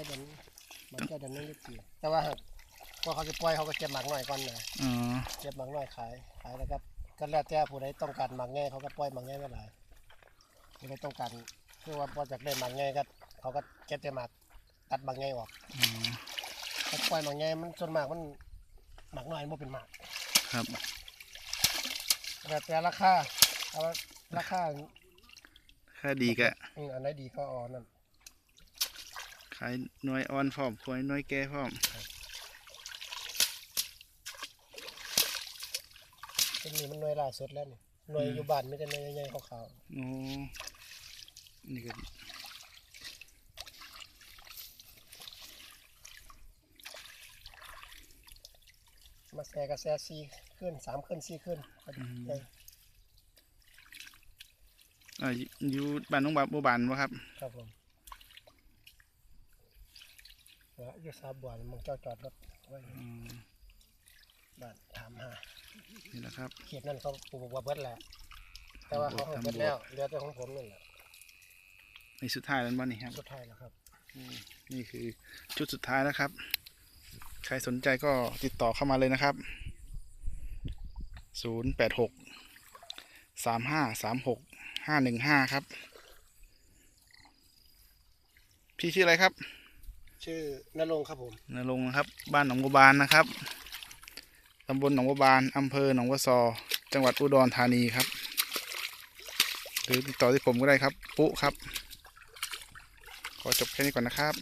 ได้เดือนมันได้เดือนหนึงยี่สิบสี่แต่ว่าพอเขาจะปล่อยเขาก็เก็บหมักหน่อยก่อนนะอ๋อเก็บหมักหน่อยขายขายแล้วก็ก็แล้วแต่ผู้ใดต้องการหมักแง่เขาก็ปล่อยหมักแง่ไม่หลายผู้ใดต้องการคือว่าพอจากได้หมักแง่ก็เขาก็เก็บแต่หมักตัดหมักแง่ออกอ๋อถ้าปล่อยหมักแง่มันส่วนมากมันหมักน้อยมันบ่เป็นหมักครับแล้วแต่ราคาเอาว่าราคาค่าดีกะอืมอันไหนดีก็เอ่อนนั่น ขายหน่วยอ่อนพร้อมขายหน่วยแก่พร้อมเป็นนี่มันหน่วยล่าสุดแล้วนี่หน่วยอยู่บ้านไม่ได้หน่วยใหญ่ๆขาวโอ้นี่ก็ๆมาแซ่กระแซ่ซีขึ้นสามขึ้นสี่ขึ้นพอดีเลยอ่าอยู่บ้านน้องบาบัวบานบ่ครับ ครับผมแล้วอยู่ซาบัวนี่มึงเจ้าจอดรถไว้อืมบ้านถามหานี่แหละครับ เขตนั้นเขาปลูกว่าเบิดแหละแต่ว่าเขาให้เบิดแล้วเหลือแต่ของผมนั่นแหละในสุดท้ายแล้วบ่นี่ครับสุดท้ายแล้วครับนี่คือชุดสุดท้ายนะครับ ใครสนใจก็ติดต่อเข้ามาเลยนะครับศูนย์แปดหกสามห้าสามหกห้าหนึ่งห้าครับ พี่ชื่ออะไรครับ ชื่อนรงครับผมนรงค์นะครับ บ้านหนองบัวบานนะครับตำบลหนองบัวบานอำเภอหนองบัวซอ จังหวัดอุดรธานีครับ หรือติดต่อที่ผมก็ได้ครับ ปุ๊ครับ ขอจบแค่นี้ก่อนนะครับ